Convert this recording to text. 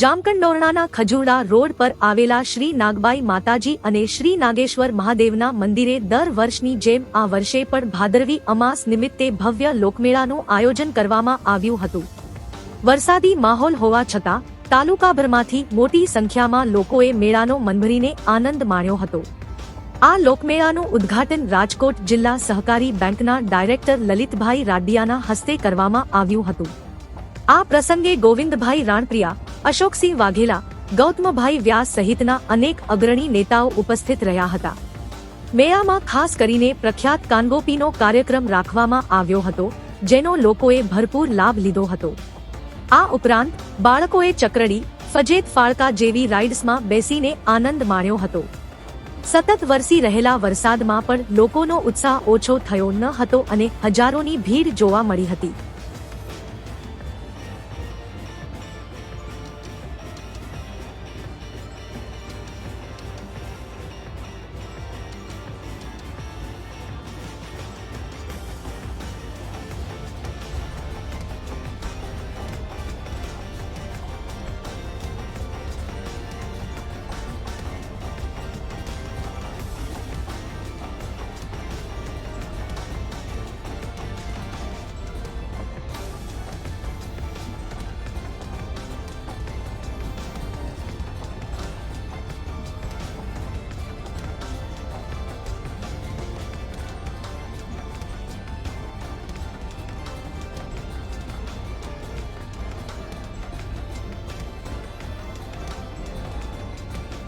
જામકંડોરણાના ખજુરડા road પર આવેલા શ્રી નાગબાઈ માતાજી અને શ્રી નાગેશ્વર મહાદેવના મંદિરે દર વર્ષની જેમ આ વર્ષે પણ ભાદરવી અમાસ નિમિત્તે ભવ્ય લોકમેળાનું આયોજન કરવામાં આવ્યું હતું. વરસાદી માહોલ હોવા છતાં, તાલુકાભરમાંથી મોટી સંખ્યામાં લોકોએ મેળાનો મનભરીને આનંદ માણ્યો હતો. આ લોકમેળાનું ઉદ્ઘાટન રાજકોટ જિલ્લા સહકારી બેંકના ડાયરેક્ટર લલિતભાઈ રાડિયાના હસ્તે કરવામાં આવ્યું હતું. આ પ્રસંગે ગોવિંદભાઈ રાણપ્રિયા અશોકસિંહ વાઘેલા, ગૌતમભાઈ વ્યાસ સહિતના અનેક અગ્રણી નેતાઓ ઉપસ્થિત રહ્યા હતા. મેળામાં ખાસ કરીને પ્રખ્યાત કાનગોપીનો કાર્યક્રમ રાખવામાં આવ્યો હતો, જેનો લોકોએ ભરપૂર લાભ લીધો હતો. આ ઉપરાંત, બાળકોએ ચક્રડી, ફજેત ફાળકા જેવી રાઇડ્સમાં બેસીને આનંદ માણ્યો હતો. સતત વરસી રહેલા વરસાદમાં પણ લોકોનો ઉત્સાહ ઓછો થયો ન હતો અને હજારોની ભીડ જોવા મળી હતી.